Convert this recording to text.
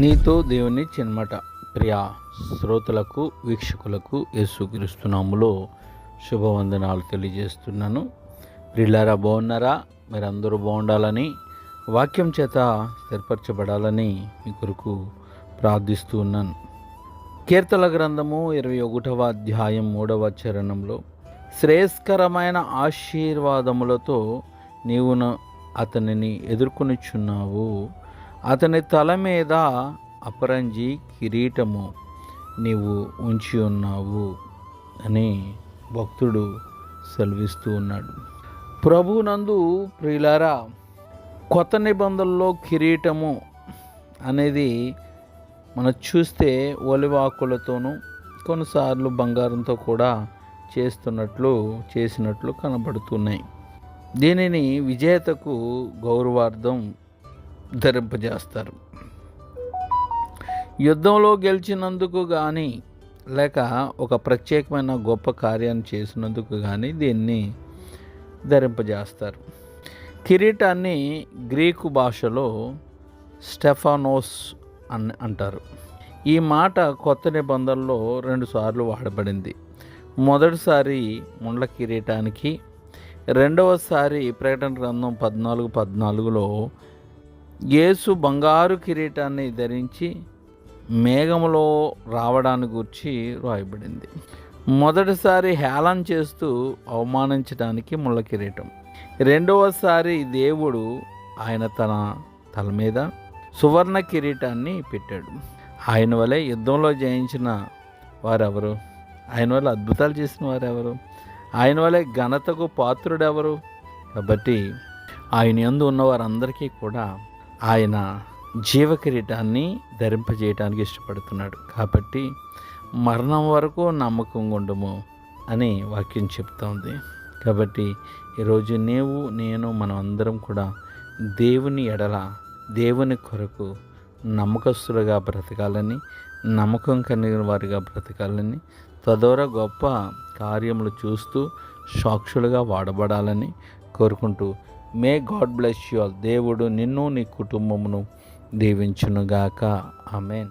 నీతో దేవుని చిన్మట ప్రియ శ్రోతలకు వీక్షకులకు యేసుక్రీస్తునాములో శుభవందనాలు తెలియజేస్తున్నాను. ప్రిల్లారా బాగున్నారా? మీరందరూ బాగుండాలని వాక్యం చేత స్థిరపరచబడాలని మీ కొరకు ప్రార్థిస్తూ ఉన్నాను. కీర్తల గ్రంథము ఇరవై ఒకటవ అధ్యాయం మూడవ చరణంలో శ్రేయస్కరమైన ఆశీర్వాదములతో నీవు అతనిని ఎదుర్కొనిచున్నావు. అతని తల మీద అపరంజి కిరీటము నీవు ఉంచి ఉన్నావు అని భక్తుడు సెలవిస్తూ ఉన్నాడు. ప్రభునందు ప్రియులారా కొత్త నిబంధనలో కిరీటము అనేది మనం చూస్తే ఒలివాకులతోనూ కొన్నిసార్లు బంగారంతో కూడా చేస్తున్నట్లు చేసినట్లు కనబడుతున్నాయి. దీనిని విజేతకు గౌరవార్థం ధరింపజేస్తారు యుద్ధంలో గెలిచినందుకు కానీ లేక ఒక ప్రత్యేకమైన గొప్ప కార్యాన్ని చేసినందుకు కానీ దీన్ని ధరింపజేస్తారు కిరీటాన్ని గ్రీకు భాషలో స్టెఫానోస్ అని అంటారు. ఈ మాట కొత్త నిబంధనలో రెండుసార్లు వాడబడింది. మొదటిసారి ముండ్ల కిరీటానికి రెండవసారి ప్రకటన గ్రంథం పద్నాలుగు పద్నాలుగులో యేసు బంగారు కిరీటాన్ని ధరించి మేఘములో రావడానికి గురించి రాయబడింది. మొదటిసారి హేళన చేస్తూ అవమానించడానికి ముళ్ళ కిరీటం. రెండవసారి దేవుడు ఆయన తన తల మీద సువర్ణ కిరీటాన్ని పెట్టాడు. ఆయన వలె యుద్ధంలో జయించిన వారెవరు? ఆయన వల్ల అద్భుతాలు చేసిన వారెవరు? ఆయన వలె ఘనతకు పాత్రుడెవరు? కాబట్టి ఆయన యందు ఉన్న వారందరికీ కూడా ఆయన జీవ కిరీటాన్ని ధరింపజేయటానికి ఇష్టపడుతున్నాడు. కాబట్టి మరణం వరకు నమ్మకం ఉండము అని వాక్యం చెప్తోంది. కాబట్టి ఈరోజు నీవు నేను మనం అందరం కూడా దేవుని ఎడల దేవుని కొరకు నమ్మకస్తులుగా బ్రతకాలని నమ్మకం కలిగిన వారిగా బ్రతకాలని తద్వారా గొప్ప కార్యములు చూస్తూ సాక్షులుగా వాడబడాలని కోరుకుంటూ may God bless you all దేవుడు నిన్ను నీ కుటుంబమును దీవించునుగాక. ఆమెన్